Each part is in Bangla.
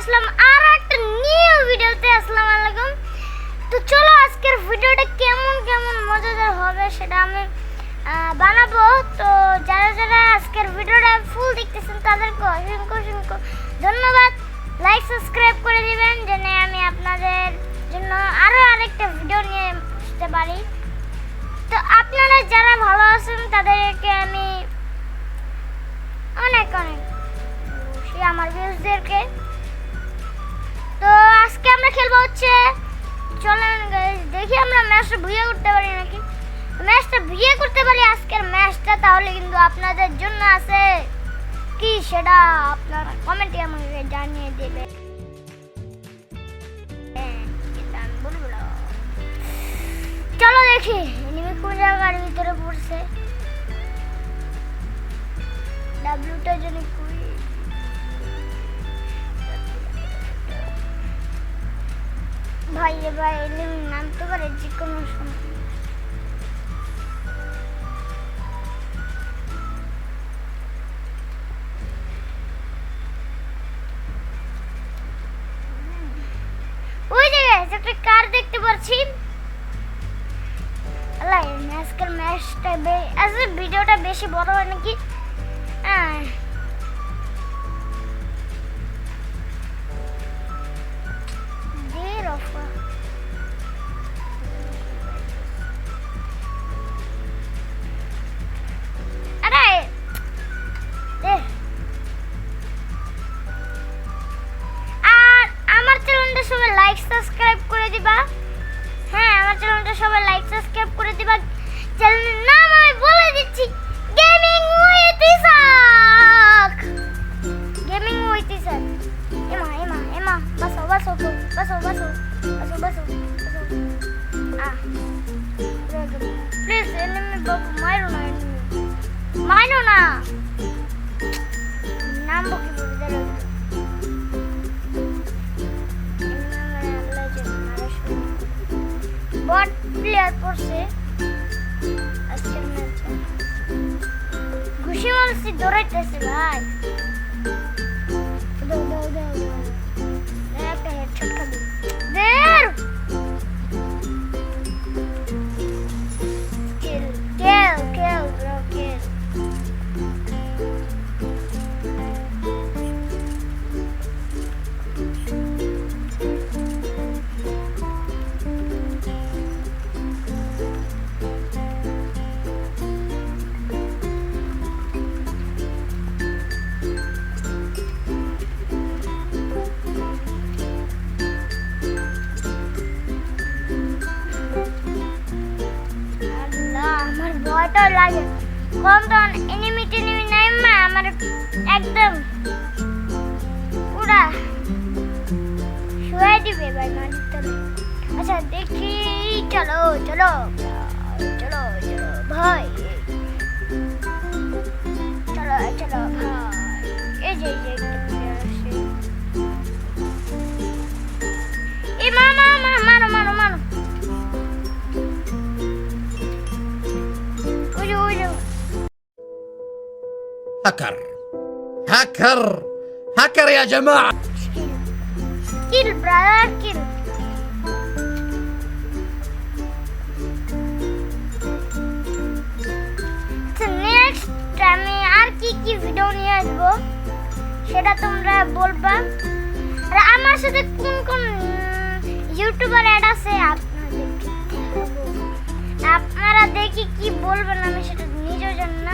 আসলাম আর একটা নিউ ভিডিওতে আসসালামু আলাইকুম। তো চলো আজকের ভিডিওটা কেমন কেমন মজাদার হবে সেটা আমি বানাবো। তো যারা যারা আজকের ভিডিওটা ফুল দেখতেছেন, তাদেরকে অসংখ্য অসংখ্য ধন্যবাদ। লাইক সাবস্ক্রাইব করে দিবেন, যেন আমি আপনাদের জন্য আরও আরেকটা ভিডিও নিয়ে আসতে পারি। তো আপনারা যারা ভালো আছেন, তাদেরকে আমি খেলব হচ্ছে। চলেন দেখি আমরা ম্যাচটা ভুইয়ে করতে পারি নাকি? ম্যাচটা ভুইয়ে করতে পারি, আজকের ম্যাচটা তাহলে কিন্তু আপনাদের জন্য আছে। কি সেটা আপনারা কমেন্টে আমাকে জানিয়ে দেবে। চলো দেখি এনিমি কোন জায়গার ভিতরে পড়ছে? ডাব্লিউটা জানি কই ভাই রে ভাই নামতে পারে যে কোনো সময়। কার দেখতে পাচ্ছি। আজকের ম্যাচটা আসলে ভিডিওটা বেশি বড় হয় নাকি? আহ, বাসো বাসো তো বাসো বাসো বাসো বাসো বাসো আহ প্লিজ এনিমি বাবু মারো না এনিমি মারো না নাম বকি বলে দাঁড়াও বট প্লেয়ার পড়ছে আজকের ম্যাচে ঘুষি মারছি দৌড়াইতেছে ভাই আমার ভয়টা লাগে। কম তখন এনিমি টেনিমি নাই মা, আমার একদম পুরা শুয়ে দিবে ভাই মাটির তলে। আচ্ছা দেখি, চলো চলো চলো চলো ভাই চলো চলো ভাই এই যে এই যে। هاكر هاكر هاكر يا جماعة কিল কিল ব্রাদার কিল নেক্সট আমি আর কি কি ভিডিও নিয়ে আসবো সেটা তোমরা বলবা আর আমার সাথে কোন কোন ইউটিউবার অ্যাড আছে আপনাদেরকে দেখাবো। আপনারা দেখি কি বলবেন আমি সেটা নিজেও জানি না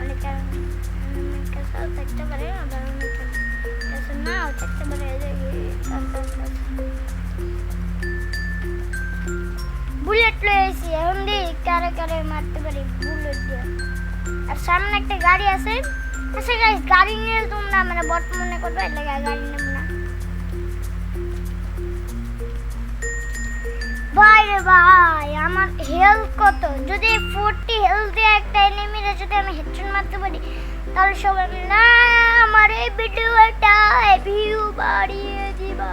অনেক কাছেও বুলেট রয়েছে এখন দিয়ে কারে কারে মারতে পারি বুলেট দিয়ে। আর সামনে একটা গাড়ি আছে সে গাড়ি নিয়ে তোমরা মানে বর্তমানে করবে এলাকায় গাড়ি নিয়ে না ভাই, আমার হেলথ কত? যদি ফোরটি হেলথ দিয়ে একটা এনিমিরে যদি আমি হেডশট মারতে পারি, তাহলে সবাই না, আমার এই ভিডিওটা ভিউ বাড়িয়ে দিবা।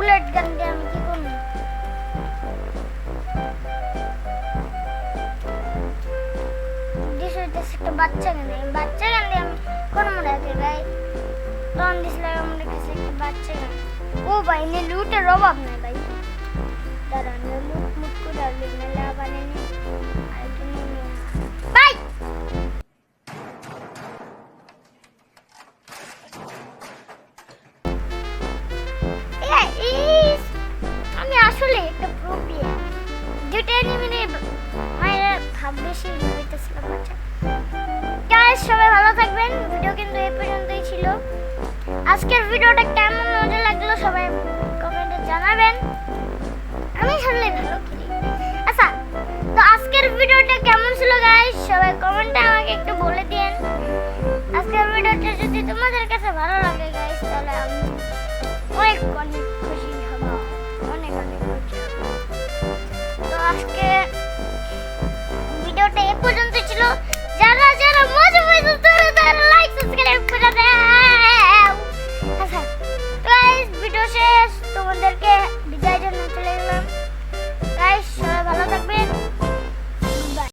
বুলেট গান দিয়ে আমি কি করব? দিছে দিছে একটা বাচ্চা গান বাচ্চা গান দিয়ে আমি কোন মনে আছে ভাই? তখন দিছিল মনে কাছে একটা বাচ্চা গান। ও ভাই নে লুটের অভাব নাই ভাই। দাঁড়ান লুট মুট করে আর নাহলে আবার এনে সবাই ভালো থাকবেন। ভিডিও কিন্তু এই পর্যন্তই ছিল। আজকের ভিডিওটা কেমন মজা লাগল সবাই কমেন্টে জানাবেন। আমি আসলে ভালো আচ্ছা তো আজকের ভিডিওটা কেমন ছিল গাইস সবাই কমেন্টে আমাকে একটু বলে দিন আজকের ভিডিওটা যদি তোমাদের কাছে ভালো লাগে গাইস তাহলে আমি অনেক অনেক